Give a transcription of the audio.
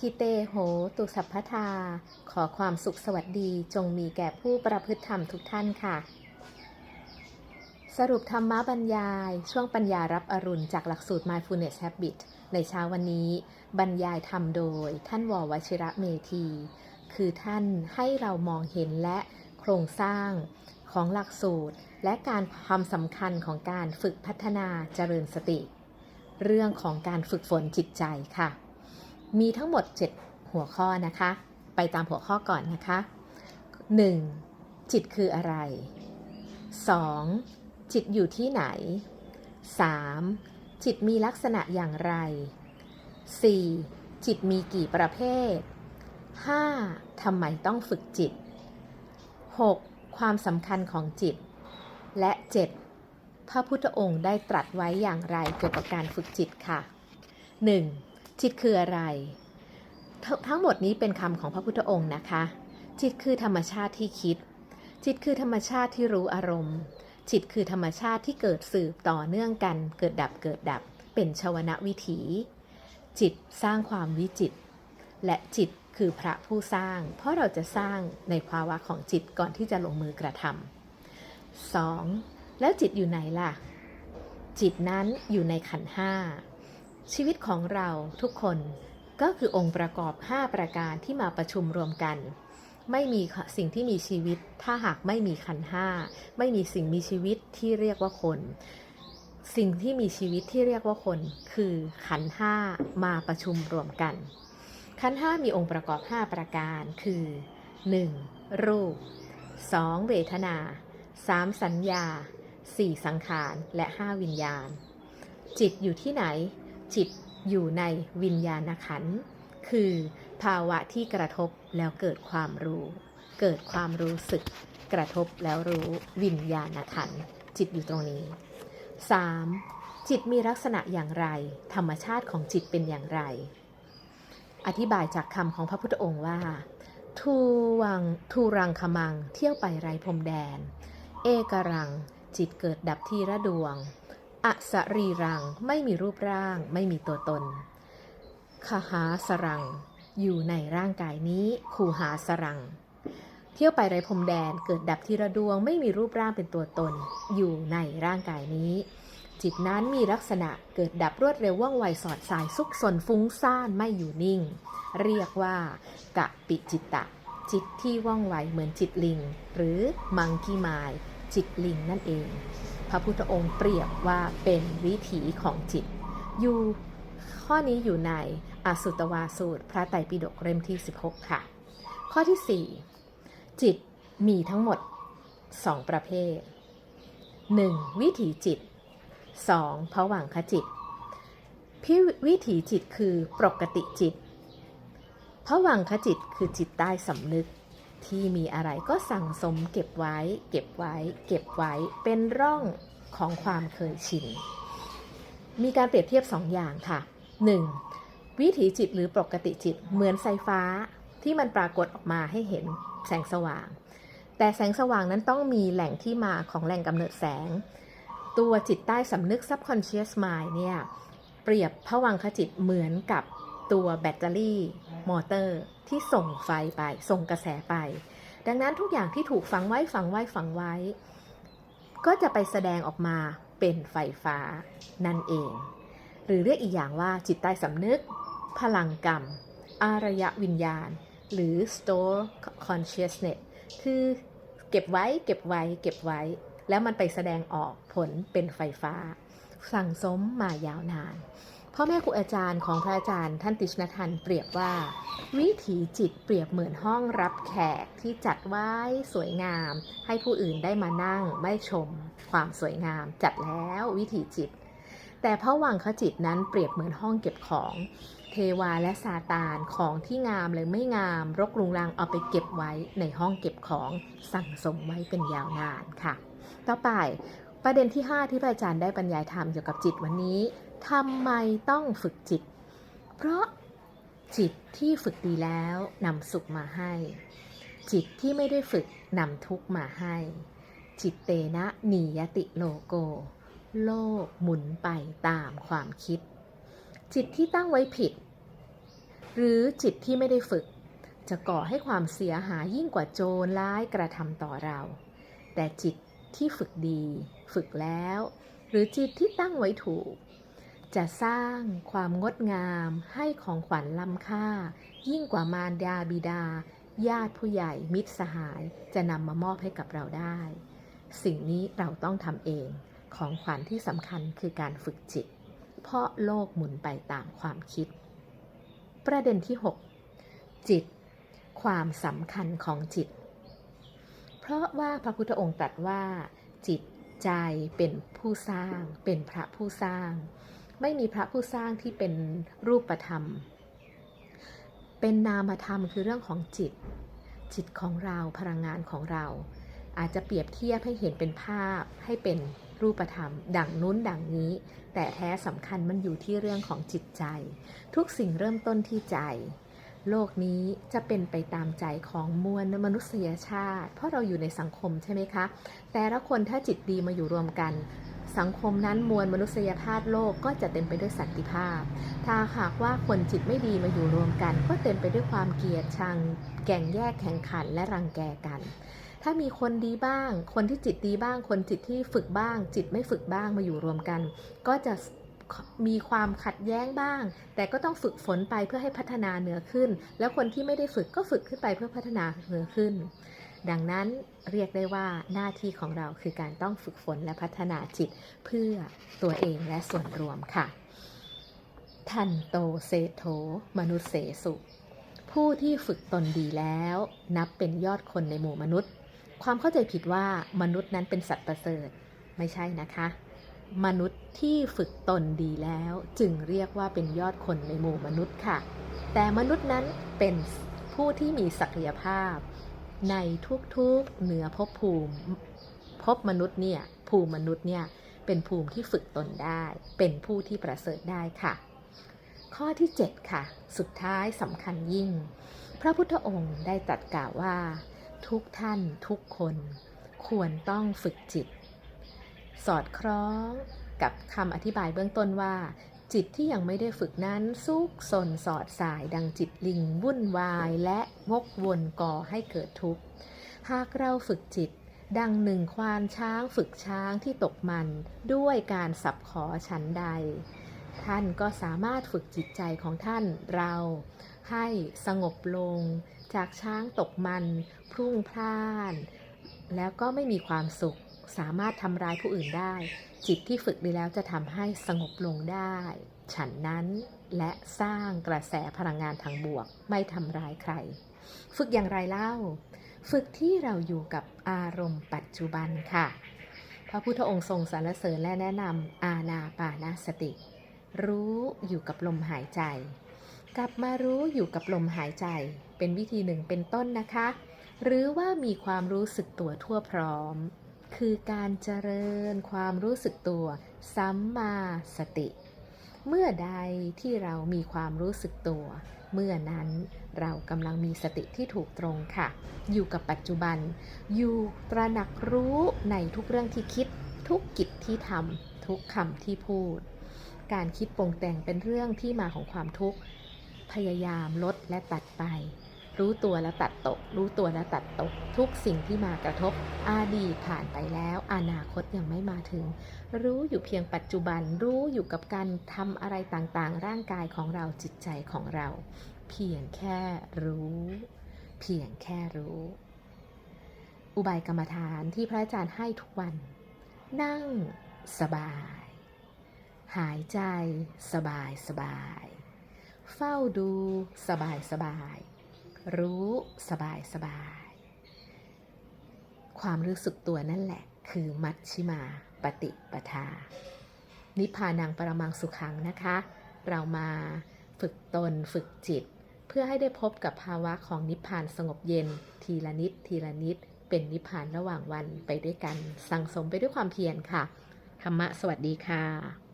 ทิเตโหตุสัพพทา ขอความสุขสวัสดีจงมีแก่ผู้ประพฤติธรรมทุกท่านค่ะ สรุปธรรมบรรยาย ช่วงปัญญารับอรุณจากหลักสูตร Mindfulness Habit ในเช้าวันนี้ บรรยายธรรมโดยท่านววชิระเมธี คือท่านให้เรามองเห็นและโครงสร้างของหลักสูตร และการความสำคัญของการฝึกพัฒนาเจริญสติ เรื่องของการฝึกฝนจิตใจค่ะ มีทั้งหมด 7 หัวข้อนะคะ ไปตามหัวข้อก่อนนะคะ 1. จิตคืออะไร 2. จิตอยู่ที่ไหน 3. จิตมีลักษณะอย่างไร 4. จิตมีกี่ประเภท 5. ทำไมต้องฝึกจิต 6. ความสำคัญของจิต และ 7. พระพุทธองค์ได้ตรัสไว้อย่างไรเกี่ยวกับการฝึกจิตค่ะ 1. จิตคืออะไรททั้งหมดนี้เป็นคำของพระพุทธองค์นะคะ จิตคือธรรมชาติที่คิด จิตคือธรรมชาติที่รู้อารมณ์ จิตคือธรรมชาติที่เกิดสืบต่อเนื่องกัน เกิดดับเกิดดับ เป็นชวนะวิถี จิตสร้างความวิจิต และจิตคือพระผู้สร้าง เพราะเราจะสร้างในภาวะของจิตก่อนที่จะลงมือกระทำ 2. แล้วจิตอยู่ไหนล่ะ จิตนั้นอยู่ในขันห้า ชีวิตของเราทุกคนก็คือองค์ประกอบ 5 ประการที่มาประชุมรวมกัน ไม่มีสิ่งที่มีชีวิต ถ้าหากไม่มีขันห้า ไม่มีสิ่งมีชีวิตที่เรียกว่าคน สิ่งที่มีชีวิตที่เรียกว่าคน คือขันห้ามาประชุมรวมกัน ขันห้ามีองค์ประกอบ 5 ประการ คือ 1. รูป 2. เวทนา 3. สัญญา 4. สังขาร และ 5 วิญญาณ จิตอยู่ที่ไหน จิตอยู่ในวิญญาณขันธ์คือภาวะที่กระทบแล้วเกิดความรู้ เกิดความรู้สึก กระทบแล้วรู้วิญญาณขันธ์จิตอยู่ตรงนี้ 3. จิตมีลักษณะอย่างไร ธรรมชาติของจิตเป็นอย่างไร อธิบายจากคำของพระพุทธองค์ว่า ทูวังทูรังขมัง เที่ยวไปไรพรมแดน เอกรัง จิตเกิดดับที่ระดวง อสรีรังไม่มีรูปร่าง ไม่มีตัวตนคหาสรัง อยู่ในร่างกายนี้คูหาสรัง เที่ยวไปไรพรมแดนเกิดดับทีระดวง ไม่มีรูปร่างเป็นตัวตน อยู่ในร่างกายนี้ จิตนั้นมีลักษณะเกิดดับรวดเร็วว่องไวสอดสายซุกซนฟุ้งซ่านไม่อยู่นิ่ง เรียกว่ากะปิจิตตะ จิตที่ว่องไวเหมือนจิตลิง หรือมังคีมาย จิตลิงนั่นเอง พระพุทธองค์เปรียบว่าเป็นวิถีของจิต อยู่ข้อนี้อยู่ในอสุตวาสูตร พระไตรปิฎกเล่มที่ 16 ค่ะ ข้อที่ 4 จิตมีทั้งหมด 2 ประเภท 1. วิถีจิต 2. ผวังคจิตพิวิถีจิตคือปกติจิตผวังคจิตคือจิตใต้สำนึก ที่มีอะไรก็สั่งสมเก็บไว้ เก็บไว้ เก็บไว้เป็นร่องของความเคยชิน มีการเปรียบเทียบ 2 อย่างค่ะ 1. วิถีจิตหรือปกติจิตเหมือนไฟฟ้าที่มันปรากฏออกมาให้เห็นแสงสว่าง แต่แสงสว่างนั้นต้องมีแหล่งที่มาของแหล่งกำเนิดแสง ตัวจิตใต้สำนึก subconscious mind เนี่ย เปรียบผวังคจิตเหมือนกับตัวแบตเตอรี่ มอเตอร์ที่ส่งไฟไป ส่งกระแสไป ดังนั้นทุกอย่างที่ถูกฝังไว้ฝังไว้ฝังไว้ ก็จะไปแสดงออกมาเป็นไฟฟ้านั่นเอง หรือเรียกอีกอย่างว่าจิตใต้สำนึก พลังกรรม อารยวิญญาณ หรือ store consciousness คือเก็บไว้เก็บไว้เก็บไว้ แล้วมันไปแสดงออกผลเป็นไฟฟ้า สั่งสมมายาวนาน พ่อแม่ครูอาจารย์ของพระอาจารย์ ท่านติชนทันเปรียบว่า วิถีจิตเปรียบเหมือนห้องรับแขกที่จัดไว้สวยงาม ให้ผู้อื่นได้มานั่งไม่ชม ความสวยงามจัดแล้ววิถีจิต แต่พระวังคจิตนั้นเปรียบเหมือนห้องเก็บของ เทวาและซาตานของที่งามหรือไม่งาม รกรุงรังเอาไปเก็บไว้ในห้องเก็บของสั่งสมไว้เป็นยาวนานค่ะ ต่อไปประเด็นที่ 5 ที่พระอาจารย์ได้บรรยายธรรมเกี่ยวกับจิตวันนี้ ทำไมต้องฝึกจิต เพราะจิตที่ฝึกดีแล้วนำสุขมาให้ จิตที่ไม่ได้ฝึกนำทุกมาให้ จิตเตนะนียติโลโก โลกหมุนไปตามความคิด จิตที่ตั้งไว้ผิด หรือจิตที่ไม่ได้ฝึก จะก่อให้ความเสียหายยิ่งกว่าโจรร้ายกระทำต่อเรา แต่จิตที่ฝึกดี ฝึกแล้ว หรือจิตที่ตั้งไว้ถูก จะสร้างความงดงามให้ของขวัญล้ำค่า ยิ่งกว่ามารดาบิดา ญาติผู้ใหญ่มิตรสหายจะนำมามอบให้กับเราได้ สิ่งนี้เราต้องทำเองของขวัญที่สำคัญคือการฝึกจิต เพราะโลกหมุนไปตามความคิด ประเด็นที่ 6 จิต ความสำคัญของจิต เพราะว่าพระพุทธองค์ตรัสว่า จิตใจเป็นผู้สร้าง เป็นพระผู้สร้าง ไม่มีพระผู้สร้างที่เป็นรูปธรรม เป็นนามธรรมคือเรื่องของจิต จิตของเราพลังงานของเรา อาจจะเปรียบเทียบให้เห็นเป็นภาพให้เป็นรูปธรรม ดังนู้นดังนี้ แต่แท้สำคัญมันอยู่ที่เรื่องของจิตใจ ทุกสิ่งเริ่มต้นที่ใจ โลกนี้จะเป็นไปตามใจของมวลมนุษยชาติ เพราะเราอยู่ในสังคมใช่ไหมคะ แต่ละคนถ้าจิตดีมาอยู่รวมกัน สังคมนั้นมวลมนุษยชาติโลกก็จะเต็มไปด้วยสันติภาพ ถ้าหากว่าคนจิตไม่ดีมาอยู่รวมกัน ก็เต็มไปด้วยความเกลียดชัง แก่งแยกแข่งขันและรังแกกัน ถ้ามีคนดีบ้าง คนที่จิตดีบ้าง คนจิตที่ฝึกบ้าง จิตไม่ฝึกบ้างมาอยู่รวมกัน ก็จะมีความขัดแย้งบ้าง แต่ก็ต้องฝึกฝนไปเพื่อให้พัฒนาเหนือขึ้น แล้วคนที่ไม่ได้ฝึกก็ฝึกขึ้นไปเพื่อพัฒนาเหนือขึ้น ดังนั้นเรียกได้ว่าหน้าที่ของเราคือการต้องฝึกฝนและพัฒนาจิตเพื่อตัวเองและส่วนรวมค่ะ ทันโตเซโธมนุษย์เสสุ ผู้ที่ฝึกตนดีแล้ว นับเป็นยอดคนในหมู่มนุษย์ ความเข้าใจผิดว่ามนุษย์นั้นเป็นสัตว์ประเสริฐ ไม่ใช่นะคะมนุษย์ที่ฝึกตนดีแล้วจึงเรียกว่าเป็นยอดคนในหมู่มนุษย์ค่ะ แต่มนุษย์นั้นเป็นผู้ที่มีศักยภาพ ในทุกๆเหนือภพภูมิภพมนุษย์เนี่ยภูมิมนุษย์เนี่ยเป็นภูมิที่ฝึกตนได้ เป็นผู้ที่ประเสริฐได้ค่ะ ข้อที่ 7 ค่ะ สุดท้ายสำคัญยิ่ง พระพุทธองค์ได้ตรัสกล่าวว่า ทุกท่านทุกคน ควรต้องฝึกจิต สอดคล้องกับคำอธิบายเบื้องต้นว่า จิตที่ยังไม่ได้ฝึกนั้นซุกซนสอดสายดังจิตลิงวุ่นวายและวกวนก่อให้เกิดทุกข์ หากเราฝึกจิต ดังหนึ่งควานช้างฝึกช้างที่ตกมันด้วยการสับขอฉันใด ท่านก็สามารถฝึกจิตใจของท่านเราให้สงบลง จากช้างตกมัน พรุ่งพล่าน แล้วก็ไม่มีความสุข สามารถทำร้ายผู้อื่นได้ จิตที่ฝึกดีแล้วจะทำให้สงบลงได้ ฉันนั้นและสร้างกระแสพลังงานทางบวก ไม่ทำร้ายใคร ฝึกอย่างไรเล่า ฝึกที่เราอยู่กับอารมณ์ปัจจุบันค่ะ พระพุทธองค์ทรงสรรเสริญและแนะนำอาณาปานาสติ รู้อยู่กับลมหายใจ กลับมารู้อยู่กับลมหายใจ เป็นวิธีหนึ่งเป็นต้นนะคะ หรือว่ามีความรู้สึกตัวทั่วพร้อม คือการเจริญความรู้สึกตัว สัมมาสติ เมื่อใดที่เรามีความรู้สึกตัว เมื่อนั้นเรากำลังมีสติที่ถูกตรงค่ะ อยู่กับปัจจุบัน อยู่ตระหนักรู้ในทุกเรื่องที่คิด ทุกกิจที่ทำทุกคำที่พูด การคิดปรุงแต่งเป็นเรื่องที่มาของความทุกข์ พยายามลดและตัดไป รู้ตัวแล้วตัดตก รู้ตัวแล้วตัดตก ทุกสิ่งที่มากระทบอดีตผ่านไปแล้ว อนาคตยังไม่มาถึง รู้อยู่เพียงปัจจุบัน รู้อยู่กับการทำอะไรต่างๆ ร่างกายของเราจิตใจของเรา เพียงแค่รู้ เพียงแค่รู้ อุบายกรรมฐานที่พระอาจารย์ให้ทุกวัน นั่งสบาย หายใจสบายสบาย เฝ้าดูสบายสบาย รู้สบายสบาย ความรู้สึกตัวนั่นแหละ คือมัชชิมาปฏิปทา นิพพานังปรมังสุขังนะคะ เรามาฝึกตนฝึกจิต เพื่อให้ได้พบกับภาวะของนิพพานสงบเย็น ทีละนิด ทีละนิด เป็นนิพพานระหว่างวันไปด้วยกัน สั่งสมไปด้วยความเพียรค่ะธรรมะสวัสดีค่ะ